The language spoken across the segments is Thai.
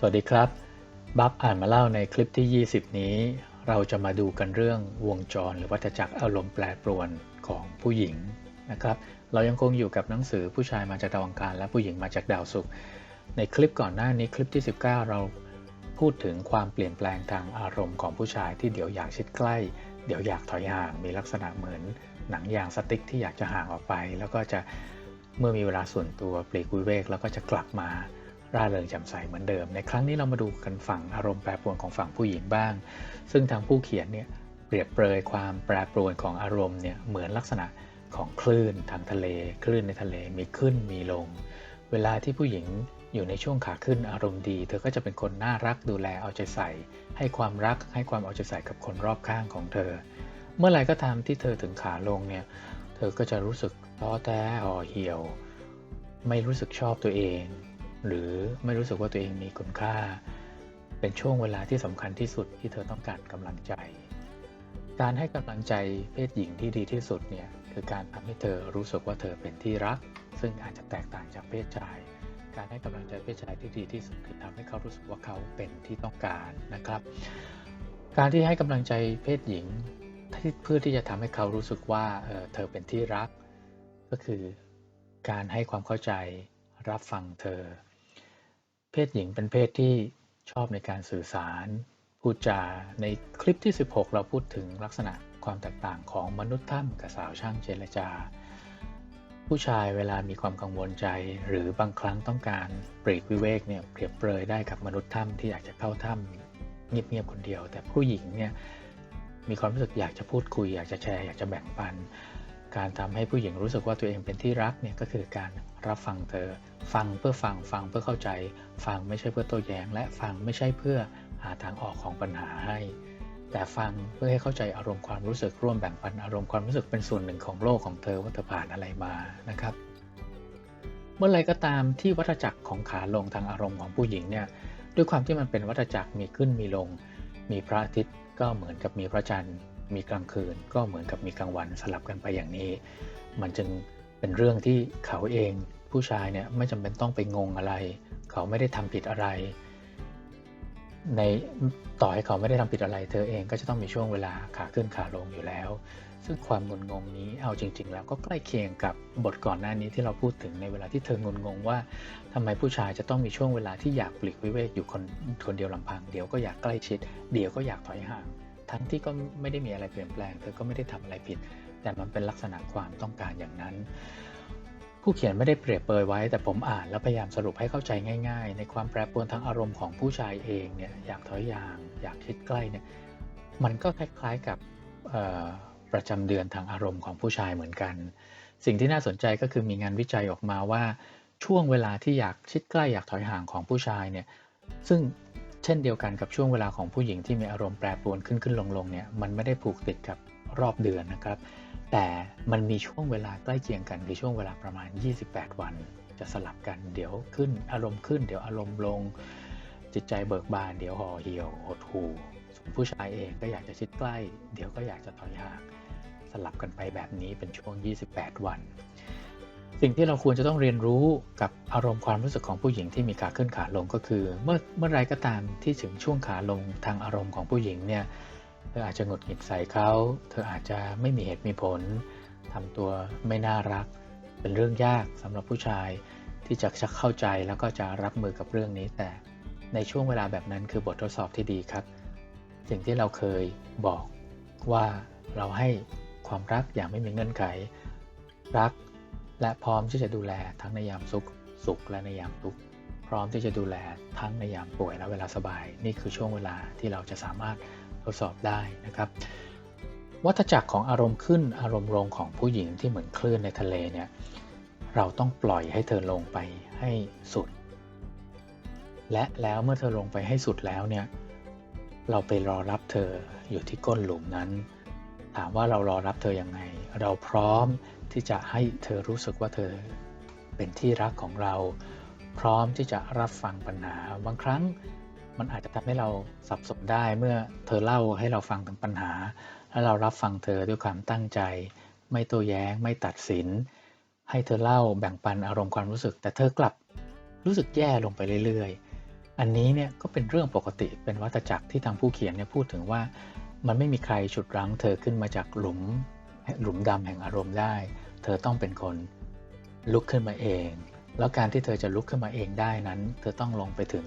สวัสดีครับ บัฟอ่านมาเล่าในคลิปที่ 20 นี้ เราจะมาดูกันเรื่องวงจรหรือวัฏจักรอารมณ์แปรปรวนของผู้หญิงนะครับ เรายังคงอยู่กับหนังสือผู้ชายมาจากดาวอังคารและผู้หญิงมาจากดาวศุกร์ ในคลิปก่อนหน้านี้คลิปที่ 19 เราพูดถึงความเปลี่ยนแปลงทางอารมณ์ของผู้ชายที่เดี๋ยวอยากชิดใกล้ เดี๋ยวอยากถอยห่าง มีลักษณะเหมือน หนังยางสติ๊กที่อยากจะห่างออกไป แล้วก็จะเมื่อมีเวลาส่วนตัวปลีกวิเวกแล้วก็จะกลับมา ร่าเริงแจ่มใสเหมือนเดิม ในครั้งนี้เรามาดูกันฝั่งอารมณ์แปรปรวนของฝั่งผู้หญิงบ้าง ซึ่งทางผู้เขียนเนี่ยเปรียบเปรยความแปรปรวนของอารมณ์เนี่ยเหมือนลักษณะของคลื่นทางทะเล คลื่นในทะเลมีขึ้นมีลง เวลาที่ผู้หญิงอยู่ในช่วงขาขึ้นอารมณ์ดี เธอก็จะเป็นคนน่ารักดูแลเอาใจใส่ ให้ความรักให้ความเอาใจใส่กับคนรอบข้างของเธอ เมื่อไหร่ก็ตามที่เธอถึงขาลงเนี่ยเธอก็จะรู้สึกท้อแท้ห่อเหี่ยว ไม่รู้สึกชอบตัวเอง หรือไม่รู้สึกว่าตัวเองมีคุณค่า เป็นช่วงเวลาที่สำคัญที่สุดที่เธอต้องการกำลังใจ การให้กำลังใจเพศหญิงที่ดีที่สุดเนี่ยคือการทำให้เธอรู้สึกว่าเธอเป็นที่รัก ซึ่งอาจจะแตกต่างจากเพศชาย การให้กำลังใจเพศชายที่ดีที่สุดคือทำให้เขารู้สึกว่าเขาเป็นที่ต้องการนะครับ การที่ให้กำลังใจเพศหญิงเพื่อที่จะทำให้เขารู้สึกว่าเเธอเป็นที่รัก ก็คือการให้ความเข้าใจรับฟังเธอ เพศหญิงเป็นเพศที่ชอบในการสื่อสาร พูดจา ในคลิปที่ 16 เราพูดถึงลักษณะความแตกต่างของมนุษย์ถ้ำกับสาวช่างเจรจา ผู้ชายเวลามีความกังวลใจ หรือบางครั้งต้องการปรีกวิเวกเนี่ยเปรียบเปรยได้กับมนุษย์ถ้ำที่อยากจะเข้าถ้ำเงียบๆคนเดียว แต่ผู้หญิงเนี่ยมีความรู้สึกอยากจะพูดคุย อยากจะแชร์อยากจะแบ่งปัน การทำให้ผู้หญิงรู้สึกว่าตัวเองเป็นที่รักเนี่ยก็คือการรับฟังเธอ ฟังเพื่อฟังฟังเพื่อเข้าใจ ฟังไม่ใช่เพื่อโต้แย้ง และฟังไม่ใช่เพื่อหาทางออกของปัญหาให้ แต่ฟังเพื่อให้เข้าใจอารมณ์ความรู้สึกร่วมแบ่งปันอารมณ์ความรู้สึกเป็นส่วนหนึ่งของโลกของเธอว่าเธอผ่านอะไรมานะครับ เมื่อไรก็ตามที่วัฏจักรของขาลงทางอารมณ์ของผู้หญิงเนี่ยด้วยความที่มันเป็นวัฏจักรมีขึ้นมีลง มีพระอาทิตย์ก็เหมือนกับมีพระจันทร์ มีกลางคืน ก็เหมือนกับมีกลางวันสลับกันไปอย่างนี้ มันจึงเป็นเรื่องที่เขาเองผู้ชายเนี่ยไม่จำเป็นต้องไปงงอะไร เขาไม่ได้ทำผิดอะไร ในต่อให้เขาไม่ได้ทำผิดอะไร เธอเองก็จะต้องมีช่วงเวลาขาขึ้นขาลงอยู่แล้ว ซึ่งความงุนงงนี้เอาจริง ๆ แล้วก็ใกล้เคียงกับบทก่อนหน้านี้ที่เราพูดถึงในเวลาที่เธองุนงงว่าทำไมผู้ชายจะต้องมีช่วงเวลาที่อยากปลีกวิเวกอยู่คนคนเดียวลำพังเดี๋ยวก็อยากใกล้ชิด เดี๋ยวก็อยากถอยห่าง ทั้งที่ก็ไม่ได้มีอะไรเปลี่ยนแปลง เธอก็ไม่ได้ทำอะไรผิด แต่มันเป็นลักษณะความต้องการอย่างนั้น ผู้เขียนไม่ได้เปรียบเปยไว้ แต่ผมอ่านแล้วพยายามสรุปให้เข้าใจง่าย ๆ ในความแปรปรวนทางอารมณ์ของผู้ชายเองเนี่ยอยากถอยห่าง อยากคิดใกล้เนี่ยมันก็คล้ายๆกับประจำเดือนทางอารมณ์ของผู้ชายเหมือนกัน สิ่งที่น่าสนใจก็คือมีงานวิจัยออกมาว่าช่วงเวลาที่อยากชิดใกล้อยากถอยห่างของผู้ชายเนี่ยซึ่ง ช่นเดียวกันกับช่วงเวลาของผู้หญิงที่มีอารมณ์แปรปรวนขึ้นขึ้นลงลงเนี่ยมันไม่ได้ผูกติดกับรอบเดือนนะครับ แต่มันมีช่วงเวลาใกล้เคียงกันคือช่วงเวลาประมาณ 28 วัน จะสลับกันเดี๋ยวขึ้นอารมณ์ขึ้น เดี๋ยวอารมณ์ลง จิตใจเบิกบานเดี๋ยวห่อเหี่ยวหดหู่ส่วนผู้ชายเองก็อยากจะชิดใกล้ เดี๋ยวก็อยากจะถอยห่างสลับกันไปแบบนี้เป็นช่วง 28 วัน สิ่งที่เราควรจะต้องเรียนรู้กับอารมณ์ความรู้สึกของผู้หญิงที่มีขาขึ้นขาลงก็คือ เมื่อเมื่อไรก็ตามที่ถึงช่วงขาลงทางอารมณ์ของผู้หญิงเนี่ยเธออาจจะหงุดหงิดใส่เขา เธออาจจะไม่มีเหตุมีผลทำตัวไม่น่ารัก เป็นเรื่องยากสำหรับผู้ชายที่จะจะเข้าใจแล้วก็จะรับมือกับเรื่องนี้ แต่ในช่วงเวลาแบบนั้นคือบททดสอบที่ดีครับ สิ่งที่เราเคยบอกว่าเราให้ความรักอย่างไม่มีเงื่อนไข รัก และพร้อมที่จะดูแลทั้งในยามสุขสุขและในยามทุกข์พร้อมที่จะดูแลทั้งในยามป่วยและเวลาสบาย นี่คือช่วงเวลาที่เราจะสามารถทดสอบได้นะครับวัฏจักรของอารมณ์ขึ้นอารมณ์ลงของผู้หญิงที่เหมือนคลื่นในทะเลเนี่ยเราต้องปล่อยให้เธอลงไปให้สุด และแล้วเมื่อเธอลงไปให้สุดแล้วเนี่ยเราไปรอรับเธออยู่ที่ก้นหลุมนั้น ถามว่าเรารอรับเธออยังไง เราพร้อมที่จะให้เธอรู้สึกว่าเธอเป็นที่รักของเรา พร้อมที่จะรับฟังปัญหา บางครั้งมันอาจจะทำให้เราสับสนได้เมื่อเธอเล่าให้เราฟังถึงปัญหา แล้วเรารับฟังเธอด้วยความตั้งใจ ไม่โต้แย้ง ไม่ตัดสิน ให้เธอเล่าแบ่งปันอารมณ์ความรู้สึก แต่เธอกลับรู้สึกแย่ลงไปเรื่อย ๆ อันนี้เนี่ยก็เป็นเรื่องปกติเป็นวัฏจักรที่ทางผู้เขียนเนี่ยพูดถึงว่า มันไม่มีใครฉุดรั้งเธอขึ้นมาจากหลุม หลุมดำแห่งอารมณ์ได้ เธอต้องเป็นคนลุกขึ้นมาเอง แล้วการที่เธอจะลุกขึ้นมาเองได้นั้น เธอต้องลงไปถึง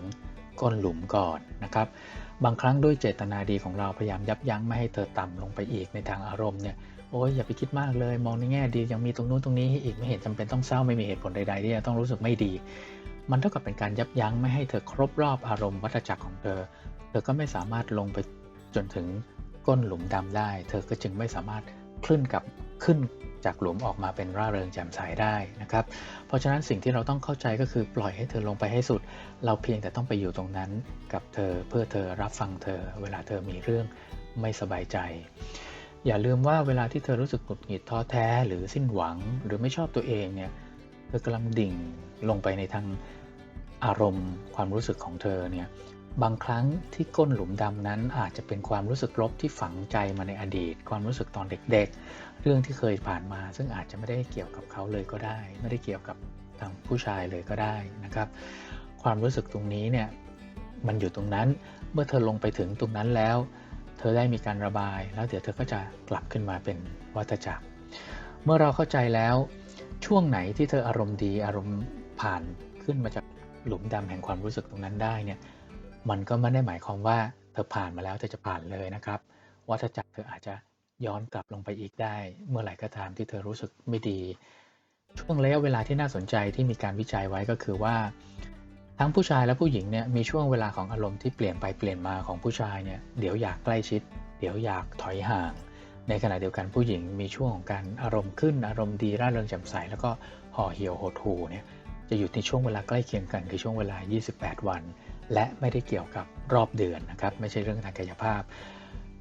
ก้นหลุมก่อนนะครับ บางครั้งด้วยเจตนาดีของเราพยายามยับยั้งไม่ให้เธอต่ำลงไปอีกในทางอารมณ์เนี่ยโอ้ยอย่าไปคิดมากเลย มองในแง่ดียังมีตรงนู้นตรงนี้อีกไม่เห็นจำเป็นต้องเศร้าไม่มีเหตุผลใดๆที่จะต้องรู้สึกไม่ดี มันเท่ากับเป็นการยับยั้งไม่ให้เธอครบรอบอารมณ์วัฏจักรของเธอ เธอก็ไม่สามารถลงไปจนถึง ก้นหลุมดำได้ เธอก็จึงไม่สามารถขึ้นกับขึ้นจากหลุมออกมาเป็นร่าเริงแจ่มใสได้นะครับ เพราะฉะนั้นสิ่งที่เราต้องเข้าใจก็คือปล่อยให้เธอลงไปให้สุด เราเพียงแต่ต้องไปอยู่ตรงนั้นกับเธอเพื่อเธอรับฟังเธอ เวลาเธอมีเรื่องไม่สบายใจ อย่าลืมว่าเวลาที่เธอรู้สึกหงุดหงิดท้อแท้หรือสิ้นหวัง หรือไม่ชอบตัวเองเนี่ยเธอกำลังดิ่งลงไปในทางอารมณ์ความรู้สึกของเธอเนี่ย บางครั้งที่ก้นหลุมดำนั้นอาจจะเป็นความรู้สึกลบที่ฝังใจมาในอดีต ความรู้สึกตอนเด็กๆ เรื่องที่เคยผ่านมา ซึ่งอาจจะไม่ได้เกี่ยวกับเขาเลยก็ได้ ไม่ได้เกี่ยวกับทางผู้ชายเลยก็ได้นะครับ ความรู้สึกตรงนี้เนี่ยมันอยู่ตรงนั้นเมื่อเธอลงไปถึงตรงนั้นแล้ว เธอได้มีการระบาย แล้วเดี๋ยวเธอก็จะกลับขึ้นมาเป็นวัฏจักร เมื่อเราเข้าใจแล้วช่วงไหนที่เธออารมณ์ดีอารมณ์ผ่านขึ้นมาจากหลุมดำแห่งความรู้สึกตรงนั้นได้เนี่ย มันก็ไม่ได้หมายความว่าเธอผ่านมาแล้วเธอจะผ่านเลยนะครับ วัฏจักรเธออาจจะย้อนกลับลงไปอีกได้ เมื่อไหร่ก็ตามที่เธอรู้สึกไม่ดี ช่วงระยะเวลาที่น่าสนใจที่มีการวิจัยไว้ก็คือว่า ทั้งผู้ชายและผู้หญิงเนี่ยมีช่วงเวลาของอารมณ์ที่เปลี่ยนไปเปลี่ยนมาของผู้ชายเนี่ยเดี๋ยวอยากใกล้ชิด เดี๋ยวอยากถอยห่าง ในขณะเดียวกันผู้หญิงมีช่วงของการอารมณ์ขึ้นอารมณ์ดีร่าเริงแจ่มใสแล้วก็ห่อเหี่ยวหดหู่เนี่ยจะอยู่ในช่วงเวลาใกล้เคียงกันคือช่วงเวลา 28 วัน และไม่ได้เกี่ยวกับรอบเดือนนะครับไม่ใช่เรื่องทางกายภาพ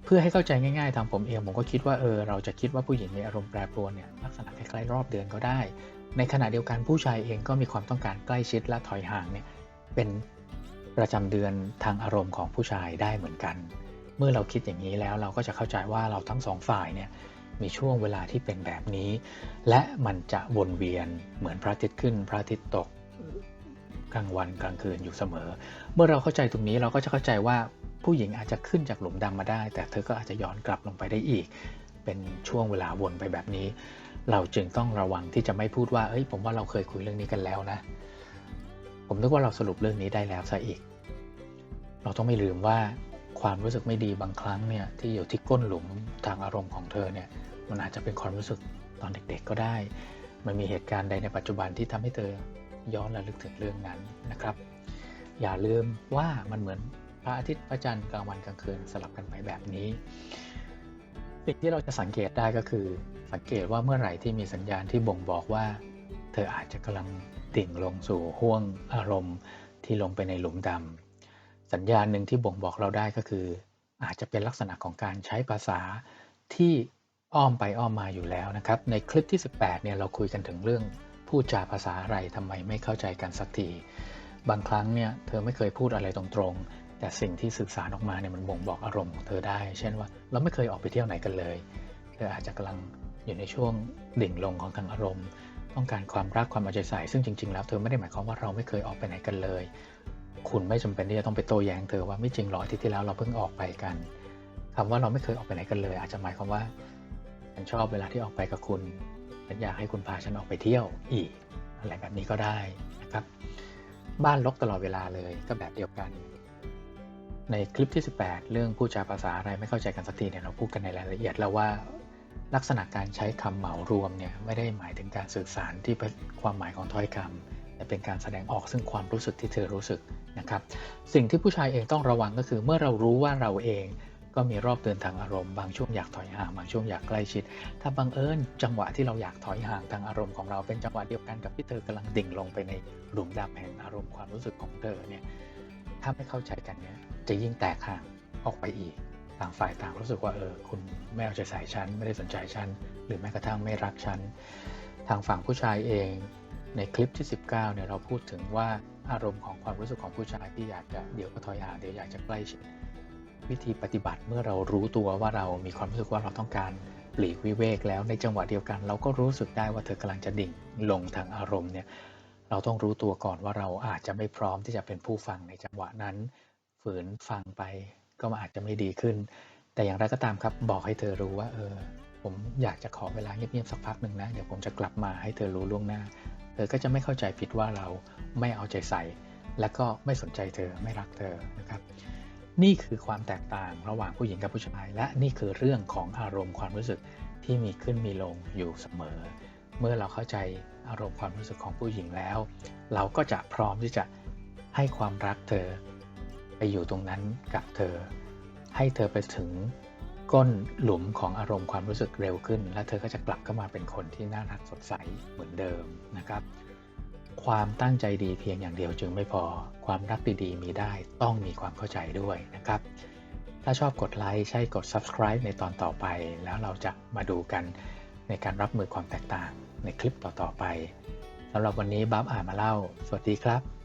เพื่อให้เข้าใจง่ายๆทางผมเองผมก็คิดว่าเออเราจะคิดว่าผู้หญิงมีอารมณ์แปรปรวนเนี่ยลักษณะคล้ายๆรอบเดือนก็ได้ ในขณะเดียวกันผู้ชายเองก็มีความต้องการใกล้ชิดและถอยห่างเนี่ยเป็นประจำเดือนทางอารมณ์ของผู้ชายได้เหมือนกัน เมื่อเราคิดอย่างนี้แล้วเราก็จะเข้าใจว่าเราทั้งสองฝ่ายเนี่ยมีช่วงเวลาที่เป็นแบบนี้ และมันจะวนเวียนเหมือนพระอาทิตย์ขึ้นพระอาทิตย์ตก กลางวันกลางคืนอยู่เสมอ เมื่อเราเข้าใจตรงนี้เราก็จะเข้าใจว่าผู้หญิงอาจจะขึ้นจากหลุมดำมาได้ แต่เธอก็อาจจะย้อนกลับลงไปได้อีก เป็นช่วงเวลาวนไปแบบนี้ เราจึงต้องระวังที่จะไม่พูดว่าเอ้ยผมว่าเราเคยคุยเรื่องนี้กันแล้วนะ ผมนึกว่าเราสรุปเรื่องนี้ได้แล้วซะอีก เราต้องไม่ลืมว่าความรู้สึกไม่ดีบางครั้งเนี่ยที่อยู่ที่ก้นหลุมทางอารมณ์ของเธอเนี่ยมันอาจจะเป็นความรู้สึกตอนเด็กๆก็ได้ มันมีเหตุการณ์ใดในปัจจุบันที่ทำให้เธอ ย้อนระลึกถึงเรื่องนั้นนะครับ อย่าลืมว่ามันเหมือนพระอาทิตย์พระจันทร์กลางวันกลางคืนสลับกันไปแบบนี้สิ่งที่เราจะสังเกตได้ก็คือ สังเกตว่าเมื่อไหร่ที่มีสัญญาณที่บ่งบอกว่า เธออาจจะกำลังดิ่งลงสู่ห้วงอารมณ์ที่ลงไปในหลุมดำสัญญาณหนึ่งที่บ่งบอกเราได้ก็คือ อาจจะเป็นลักษณะของการใช้ภาษาที่อ้อมไปอ้อมมาอยู่แล้วนะครับ ในคลิปที่ 18เนี่ยเราคุยกันถึงเรื่อง พูดจาภาษาอะไรทำไมไม่เข้าใจกันสักที บางครั้งเนี่ยเธอไม่เคยพูดอะไรตรงๆ แต่สิ่งที่สื่อสารออกมาเนี่ยมันบ่งบอกอารมณ์ของเธอได้ เช่นว่าเราไม่เคยออกไปเที่ยวไหนกันเลย เธออาจจะกำลังอยู่ในช่วงดิ่งลงของทางอารมณ์ ต้องการความรักความเอาใจใส่ ซึ่งจริงๆ แล้วเธอไม่ได้หมายความว่าเราไม่เคยออกไปไหนกันเลย คุณไม่จำเป็นที่จะต้องไปโต้แย้งเธอว่าไม่จริงหรอที่ที่แล้วเราเพิ่งออกไปกันคำว่าเราไม่เคยออกไปไหนกันเลย อาจจะหมายความว่าฉันชอบเวลาที่ออกไปกับคุณ ฉันอยากให้คุณพาฉันออกไปเที่ยวอีกอะไรแบบนี้ก็ได้นะครับ บ้านลกตลอดเวลาเลยก็แบบเดียวกัน ในคลิปที่ 18 เรื่องพูดจาภาษาอะไรไม่เข้าใจกันสักทีเนี่ยเราพูดกันในรายละเอียดแล้วว่าลักษณะการใช้คำเหมารวมเนี่ยไม่ได้หมายถึงการสื่อสารที่เป็นความหมายของถ้อยคำแต่เป็นการแสดงออกซึ่งความรู้สึกที่เธอรู้สึกนะครับ สิ่งที่ผู้ชายเองต้องระวังก็คือเมื่อเรารู้ว่าเราเอง ก็มีรอบเดินทางอารมณ์บางช่วงอยากถอยห่างบางช่วงอยากใกล้ชิด ถ้าบังเอิญจังหวะที่เราอยากถอยห่างทางอารมณ์ของเราเป็นจังหวะเดียวกันกับที่เธอกำลังดิ่งลงไปในหลุมดำแห่งอารมณ์ความรู้สึกของเธอเนี่ยถ้าไม่เข้าใจกันเนี่ยจะยิ่งแตกห่างออกไปอีกต่างฝ่ายต่างรู้สึกว่าเออคุณไม่เอาใจใส่ฉันไม่ได้สนใจฉันหรือแม้กระทั่งไม่รักฉันทางฝั่งผู้ชายเองในคลิปที่ 19เนี่ยเราพูดถึงว่าอารมณ์ของความรู้สึกของผู้ชายที่อยากจะเดี๋ยวก็ถอยห่างเดี๋ยวอยากจะใกล้ชิด วิธีปฏิบัติเมื่อเรารู้ตัวว่าเรามีความรู้สึกว่าเราต้องการปลีกวิเวกแล้วในจังหวะเดียวกัน เราก็รู้สึกได้ว่าเธอกำลังจะดิ่งลงทางอารมณ์เนี่ยเราต้องรู้ตัวก่อนว่าเราอาจจะไม่พร้อมที่จะเป็นผู้ฟังในจังหวะนั้น ฝืนฟังไปก็อาจจะไม่ดีขึ้น แต่อย่างไรก็ตามครับบอกให้เธอรู้ว่าเออผมอยากจะขอเวลาเงียบๆสักพักหนึ่งนะเดี๋ยวผมจะกลับมาให้เธอรู้ล่วงหน้า เธอก็จะไม่เข้าใจผิดว่าเราไม่เอาใจใส่ และก็ไม่สนใจเธอไม่รักเธอนะครับ นี่คือความแตกต่างระหว่างผู้หญิงกับผู้ชาย และนี่คือเรื่องของอารมณ์ความรู้สึกที่มีขึ้นมีลงอยู่เสมอ เมื่อเราเข้าใจอารมณ์ความรู้สึกของผู้หญิงแล้ว เราก็จะพร้อมที่จะให้ความรักเธอ ไปอยู่ตรงนั้นกับเธอ ให้เธอไปถึงก้นหลุมของอารมณ์ความรู้สึกเร็วขึ้น และเธอก็จะกลับเข้ามาเป็นคนที่น่ารักสดใสเหมือนเดิมนะครับ ความตั้งใจดีเพียงอย่างเดียวจึงไม่พอ ความรักดีๆ มีได้ต้องมีความเข้าใจด้วยนะครับ ถ้าชอบกดไลค์ใช่กด subscribe ในตอนต่อไป แล้วเราจะมาดูกันในการรับมือความแตกต่างในคลิปต่อๆไปสำหรับวันนี้บับอ่านมาเล่า สวัสดีครับ